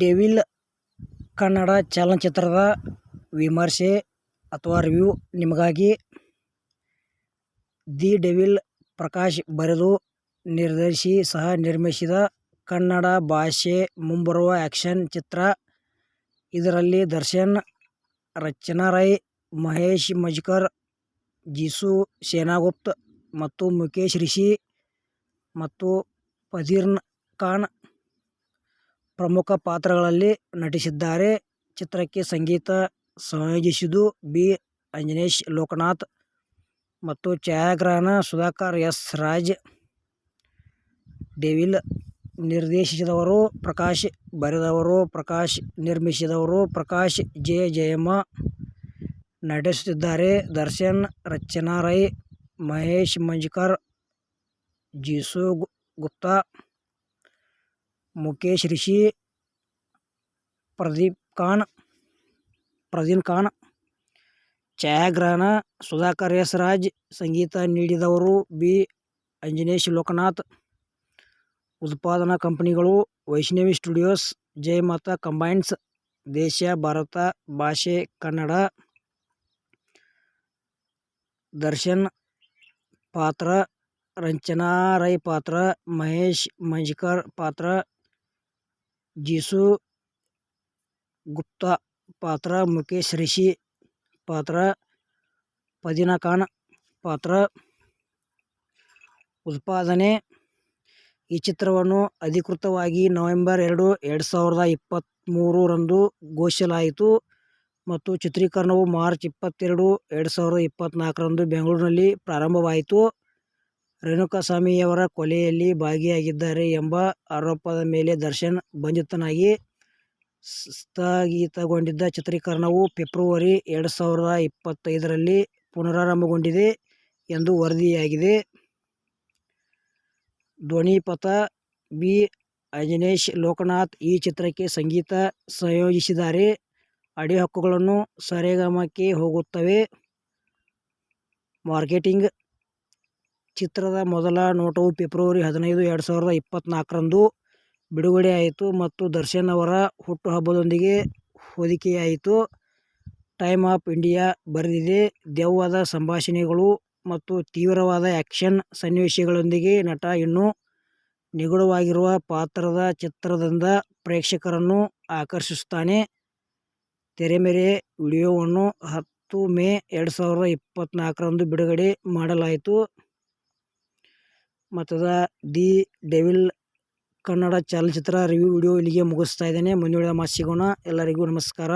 Devil Kannada ಚಲನಚಿತ್ರದ ವಿಮರ್ಶೆ ಅಥವಾ ರಿವ್ಯೂ ನಿಮಗಾಗಿ. ದಿ ಡೆವಿಲ್ ಪ್ರಕಾಶ್ ಬರೆದು, ನಿರ್ದೇಶಿ ಸಹ-ನಿರ್ಮಿಸಿದ ಕನ್ನಡ ಭಾಷೆ ಮುಂಬರುವ ಆ್ಯಕ್ಷನ್ ಚಿತ್ರ. ಇದರಲ್ಲಿ ದರ್ಶನ್, ರಚನಾ ರೈ, ಮಹೇಶ್ ಮಜ್ಕರ್ ಜೀಸು ಸೇನಾಗುಪ್ತ್ ಮತ್ತು ಮುಕೇಶ್ ರಿಷಿ ಮತ್ತು ಫರದೀನ್ ಖಾನ್ ಪ್ರಮುಖ ಪಾತ್ರಗಳಲ್ಲಿ ನಟಿಸಿದ್ದಾರೆ. ಚಿತ್ರಕ್ಕೆ ಸಂಗೀತ ಸಂಯೋಜಿಸಿದ್ದು ಬಿ. ಅಂಜನೇಶ್ ಲೋಕನಾಥ್ ಮತ್ತು ಛಾಯಾಗ್ರಹಣ ಸುಧಾಕರ್ ಎಸ್. ರಾಜ್. ಡೆವಿಲ್ ನಿರ್ದೇಶಿಸಿದವರು ಪ್ರಕಾಶ್, ಬರೆದವರು ಪ್ರಕಾಶ್, ನಿರ್ಮಿಸಿದವರು ಪ್ರಕಾಶ್. ಜೆ. ಜಯಮ್ಮ ನಟಿಸುತ್ತಿದ್ದಾರೆ. ದರ್ಶನ್, ರಚನಾ ರೈ, ಮಹೇಶ್ ಮಂಜ್ಕರ್ ಜಿಸು ಗುಪ್ತಾ, ಮುಕೇಶ್ ರಿಷಿ, ಪ್ರದೀಪ್ ಖಾನ್. ಛಾಯಾಗ್ರಹಣ ಸುಧಾಕರ್ ಎಸ್. ರಾಜ್. ಸಂಗೀತ ನೀಡಿದವರು ಬಿ. ಅಂಜನೇಶ್ ಲೋಕನಾಥ್. ಉತ್ಪಾದನಾ ಕಂಪನಿಗಳು ವೈಷ್ಣವಿ ಸ್ಟುಡಿಯೋಸ್, ಜೈ ಮಾತಾ ಕಂಬೈನ್ಸ್. ದೇಶ ಭಾರತ ಭಾಷೆ ಕನ್ನಡ. ದರ್ಶನ್ ಪಾತ್ರ, ರಂಚನಾ ರೈ ಪಾತ್ರ, ಮಹೇಶ್ ಮಂಜಿಕರ್ ಪಾತ್ರ, ಜಿಸು ಗುಪ್ತಾ ಪಾತ್ರ, ಮುಖೇಶ್ ರಿಷಿ ಪಾತ್ರ, ಫರದೀನ್ ಖಾನ್ ಪಾತ್ರ. ಉತ್ಪಾದನೆ ಈ ಚಿತ್ರವನ್ನು ಅಧಿಕೃತವಾಗಿ ನವೆಂಬರ್ ಎರಡು, ಎರಡು ಸಾವಿರದ ಇಪ್ಪತ್ತ್ಮೂರರಂದು ರಂದು ಘೋಷಿಸಲಾಯಿತು ಮತ್ತು ಚಿತ್ರೀಕರಣವು ಮಾರ್ಚ್ ಇಪ್ಪತ್ತೆರಡು, ಎರಡು ಸಾವಿರದ ಇಪ್ಪತ್ತ್ನಾಲ್ಕರಂದು ಬೆಂಗಳೂರಿನಲ್ಲಿ ಪ್ರಾರಂಭವಾಯಿತು. ರೇಣುಕಾಸ್ವಾಮಿಯವರ ಕೊಲೆಯಲ್ಲಿ ಭಾಗಿಯಾಗಿದ್ದಾರೆ ಎಂಬ ಆರೋಪದ ಮೇಲೆ ದರ್ಶನ್ ಬಂಧಿತನಾಗಿ ಸ್ಥಗಿತಗೊಂಡಿದ್ದ ಚಿತ್ರೀಕರಣವು ಫೆಬ್ರವರಿ ಎರಡು ಸಾವಿರದ ಇಪ್ಪತ್ತೈದರಲ್ಲಿ ಪುನರಾರಂಭಗೊಂಡಿದೆ ಎಂದು ವರದಿಯಾಗಿದೆ. ಧ್ವನಿಪಥ ಬಿ. ಅಂಜನೇಶ್ ಲೋಕನಾಥ್ ಈ ಚಿತ್ರಕ್ಕೆ ಸಂಗೀತ ಸಂಯೋಜಿಸಿದ್ದಾರೆ. ಆಡಿಯೋ ಹಕ್ಕುಗಳನ್ನು ಸರೇಗಮಕ್ಕೆ ಹೋಗುತ್ತವೆ. ಮಾರ್ಕೆಟಿಂಗ್ ಚಿತ್ರದ ಮೊದಲ ನೋಟವು ಫೆಬ್ರವರಿ ಹದಿನೈದು, ಎರಡು ಸಾವಿರದ ಇಪ್ಪತ್ನಾಲ್ಕರಂದು ಬಿಡುಗಡೆಯಾಯಿತು ಮತ್ತು ದರ್ಶನ್ ಅವರ ಹುಟ್ಟುಹಬ್ಬದೊಂದಿಗೆ ಹೊದಿಕೆಯಾಯಿತು ಟೈಮ್ ಆಫ್ ಇಂಡಿಯಾ ಬರೆದಿದೆ, ದೆವ್ವದ ಸಂಭಾಷಣೆಗಳು ಮತ್ತು ತೀವ್ರವಾದ ಆ್ಯಕ್ಷನ್ ಸನ್ನಿವೇಶಗಳೊಂದಿಗೆ ನಟ ಇನ್ನೂ ನಿಗೂಢವಾಗಿರುವ ಪಾತ್ರದ ಚಿತ್ರದಿಂದ ಪ್ರೇಕ್ಷಕರನ್ನು ಆಕರ್ಷಿಸುತ್ತಾನೆ. ತೆರೆಮೆರೆ ವಿಡಿಯೋವನ್ನು ಹತ್ತು ಮೇ, ಎರಡು ಸಾವಿರದ ಇಪ್ಪತ್ತ್ನಾಲ್ಕರಂದು ಬಿಡುಗಡೆ ಮಾಡಲಾಯಿತು. ದಿ ಡೆವಿಲ್ ಕನ್ನಡ ಚಲನಚಿತ್ರ ರಿವ್ಯೂ ವಿಡಿಯೋ ಇಲ್ಲಿಗೆ ಮುಗಿಸ್ತಾ ಇದ್ದೇನೆ. ಮುಂದಿನ ವಿಡಿಯೋದಲ್ಲಿ. ಎಲ್ಲರಿಗೂ ನಮಸ್ಕಾರ.